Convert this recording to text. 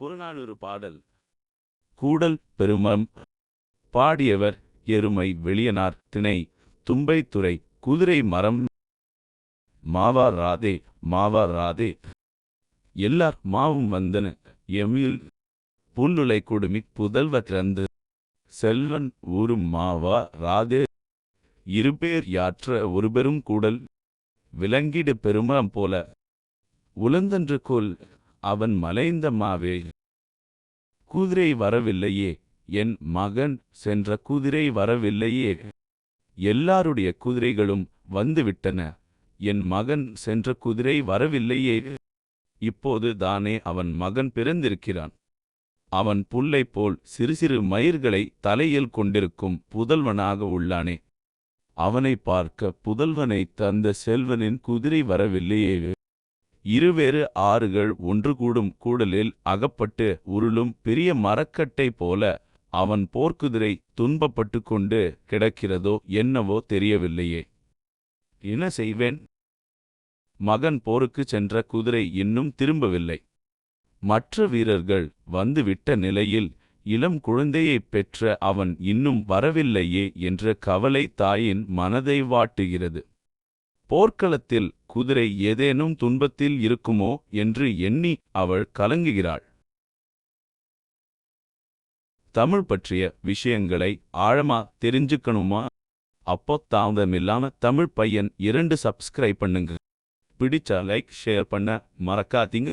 புறநானூறு பாடல். கூடல் பெருமம். பாடியவர் எருமை வெளியனார் திணை. தும்பைத்துறை குதிரை மரம். மாவா ராதே மாவா ராதே. எல்லார் மாவும் வந்தன. எமில் புல்லுலை குடுமி புதல்வ திறந்து செல்வன் ஊரும் மாவா ராதே. இருபேர் யாற்ற ஒரு பெரும் கூடல். விலங்கிடு பெருமரம் போல. உலந்தன்று கொல் அவன் மலைந்த மாவே. குதிரை வரவில்லையே என் மகன் சென்ற குதிரை வரவில்லையே. எல்லாருடைய குதிரைகளும் வந்துவிட்டன என் மகன் சென்ற குதிரை வரவில்லையே. இப்போது தானே அவன் மகன் பிறந்திருக்கிறான். அவன் புல்லைப் போல் சிறு சிறு மயிர்களை தலையில் கொண்டிருக்கும் புதல்வனாக உள்ளானே. அவனை பார்க்க புதல்வனை தந்த செல்வனின் குதிரை வரவில்லையே. இருவேறு ஆறுகள் ஒன்று கூடும் கூடலில் அகப்பட்டு உருளும் பெரிய மரக்கட்டை போல அவன் போர்க்குதிரை துன்பப்பட்டு கொண்டு கிடக்கிறதோ என்னவோ தெரியவில்லையே. என்ன செய்வேன்? மகன் போருக்குச் சென்ற குதிரை இன்னும் திரும்பவில்லை. மற்ற வீரர்கள் வந்துவிட்ட நிலையில் இளம் குழந்தையைப் பெற்ற அவன் இன்னும் வரவில்லையே என்ற கவலை தாயின் மனதை வாட்டுகிறது. போர்க்களத்தில் குதிரை ஏதேனும் துன்பத்தில் இருக்குமோ என்று எண்ணி அவள் கலங்குகிறாள். தமிழ் பற்றிய விஷயங்களை ஆழமா தெரிஞ்சுக்கணுமா? அப்போ தாமதமில்லாம தமிழ் பையன் இரண்டு சப்ஸ்கிரைப் பண்ணுங்க. பிடிச்சா லைக் ஷேர் பண்ண மறக்காதீங்க.